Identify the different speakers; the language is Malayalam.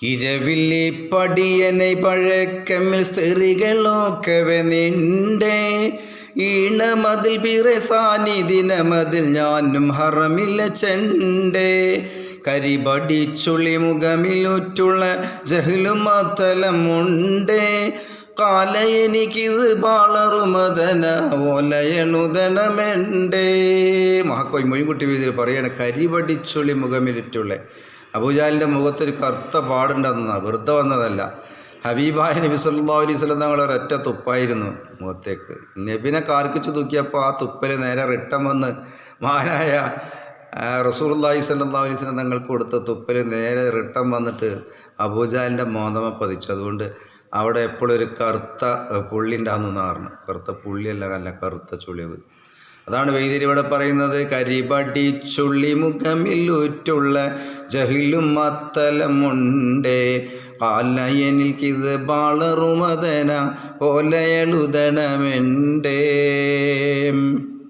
Speaker 1: ഇരവില്ലി പടിയനെ പഴക്കമിൽ സ്ത്രീകളൊക്കവെ നിന്റെ ഈണമതിൽ പിറ സാന്നിധിനമതിൽ ഞാനും ഹറമില്ല ചെണ്ടേ. കരിപടി ചുളി മുഖമിലുറ്റുള്ള ജഹലും അത്തലമുണ്ടേ കാല എനിക്കിത് പാളറുമതന ഓലയണുതനമെണ്ടേ മഹാക്കോയ് മൊയ്യൻകുട്ടി വീതിയിൽ പറയണ കരിപടിച്ചുളി മുഖമിലുറ്റുള്ള അബൂജാലിന്റെ മുഖത്തൊരു കറുത്ത പാടുണ്ടെന്ന വെറുതെ വന്നതല്ല. ഹബീബായ നബി സല്ലാ അലൈഹി സ്വലം തങ്ങൾ ഒരൊറ്റ തുപ്പായിരുന്നു മുഖത്തേക്ക്. നബിനെ കാർക്കിച്ച് തൂക്കിയപ്പോൾ ആ തുപ്പൽ നേരെ റിട്ടം വന്ന് മഹാനായ റസൂർല്ലാഹി സല്ലാ അലൈഹി സ്വലം തങ്ങൾക്ക് കൊടുത്ത തുപ്പൽ നേരെ റിട്ടം വന്നിട്ട് അബൂജാലിന്റെ മോന്തമ പതിച്ചു. അതുകൊണ്ട് അവിടെ എപ്പോഴും ഒരു കറുത്ത പുള്ളി ഉണ്ടാകുന്നു പറഞ്ഞു. കറുത്ത പുള്ളിയല്ല നല്ല കറുത്ത ചുളിവ്. അതാണ് വൈദ്യർ ഇവിടെ പറയുന്നത്. കരിപടി ചുള്ളി മുഖമില്ലുറ്റുള്ള ജഹിലും മത്തലമുണ്ടേ. പാലയനിൽക്കിത് ബാളറുമതന പോലയളുതണമെണ്ടേ